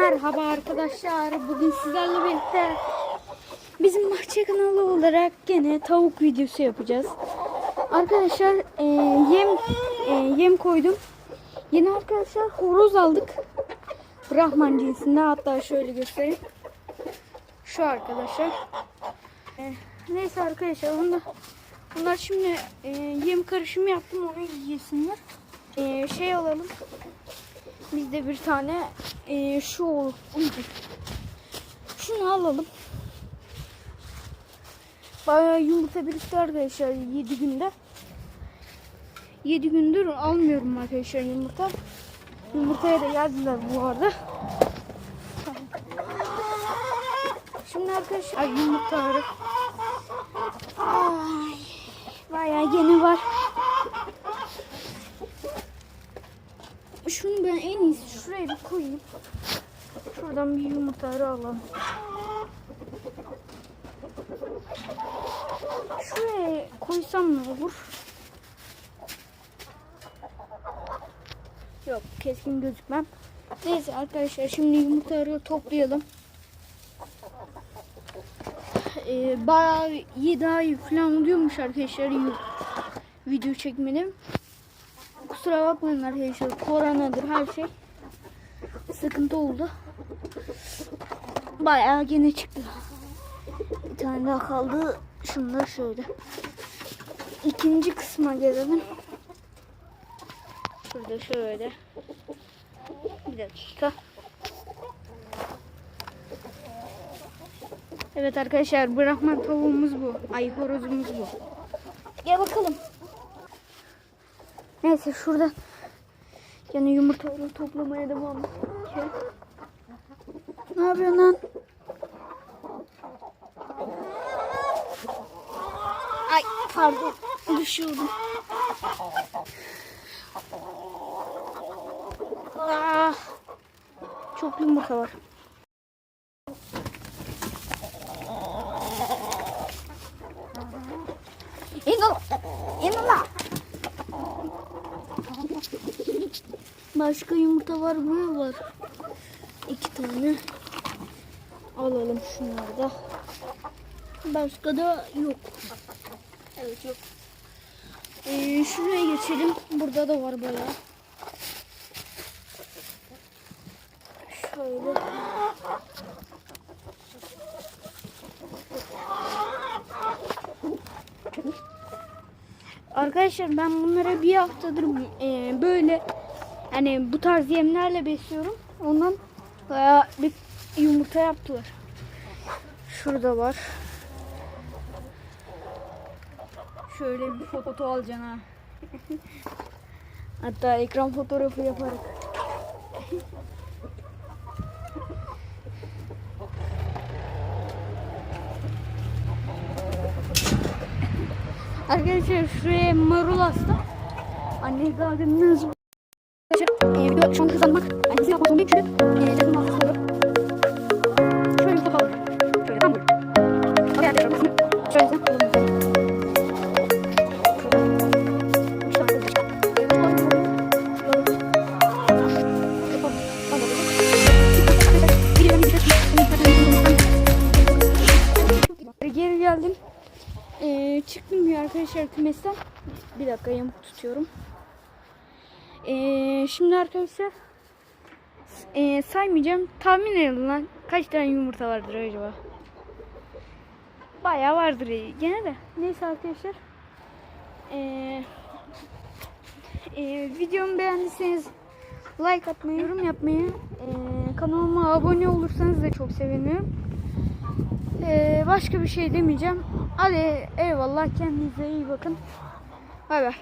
Merhaba arkadaşlar. Bugün sizlerle birlikte bizim bahçe kanalı olarak gene tavuk videosu yapacağız. Arkadaşlar e, yem e, yem koydum. Yeni arkadaşlar horoz aldık. Brahman cinsinden hatta şöyle göstereyim. Şu arkadaşlar. E, neyse arkadaşlar bunlar, bunlar şimdi e, yem karışımı yaptım onu yesinler. E, şey alalım. Bizde bir tane e, şu. Şunu alalım. Bayağı yumurta birikti arkadaşlar 7 günde. 7 gündür almıyorum arkadaşlar yumurta. Yumurtaya da geldiler bu arada. Şimdi arkadaşlar ay, yumurtaları. Ay, bayağı yeni var. Şunu ben en iyisi şuraya bir koyayım. Şuradan bir yumurtaları alalım. Şuraya koysam ne olur? Yok keskin gözükmem. Neyse arkadaşlar şimdi yumurtaları toplayalım. Ee, bayağı 7 ay falan oluyormuş arkadaşlar video çekmedim. Kusura bakmayın arkadaşlar koronadır her şey. Sıkıntı oldu. Bayağı gene çıktı. Bir tane daha kaldı. Şunlar şöyle. İkinci kısma gelelim. Şurada şöyle. Bir dakika. Evet arkadaşlar Brahman tavuğumuz bu. Ay horozumuz bu. Gel bakalım. Neyse şuradan yani yumurtaları toplamaya devam edelim. Ne yapıyorsun lan? Ay pardon düşüyordum. Ah, çok yumurta var. Başka yumurta var mı? Var. İki tane. Alalım şunları da. Başka da yok. Evet yok. Ee, şuraya geçelim. Burada da var bayağı. Şöyle. Arkadaşlar ben bunlara bir haftadır e, böyle hani bu tarz yemlerle besliyorum. Ondan bayağı bir yumurta yaptılar. Şurada var. Şöyle bir foto alacaksın ha. Hatta ekran fotoğrafı yaparak. Arkadaşlar şuraya marul hasta. Anne Arkadaşlar e, video şu an hızlanmak. Yani hızlı yapmak zorundayım çünkü e. Şöyle bir kapalı. Şöyle tam böyle. Oraya yapıyorum. Şöyle. Geri geldim. Ee, çıktım ya arkadaşlar kümesten. Bir dakika yamuk tutuyorum. Ee, şimdi arkadaşlar ee, saymayacağım. Tahmin edin lan kaç tane yumurta vardır acaba? Bayağı vardır gene de. Neyse arkadaşlar. Ee, ee, videomu beğendiyseniz like atmayı, yorum yapmayı, ee, kanalıma abone olursanız da çok sevinirim. Ee, başka bir şey demeyeceğim. Hadi eyvallah kendinize iyi bakın. Bay bay.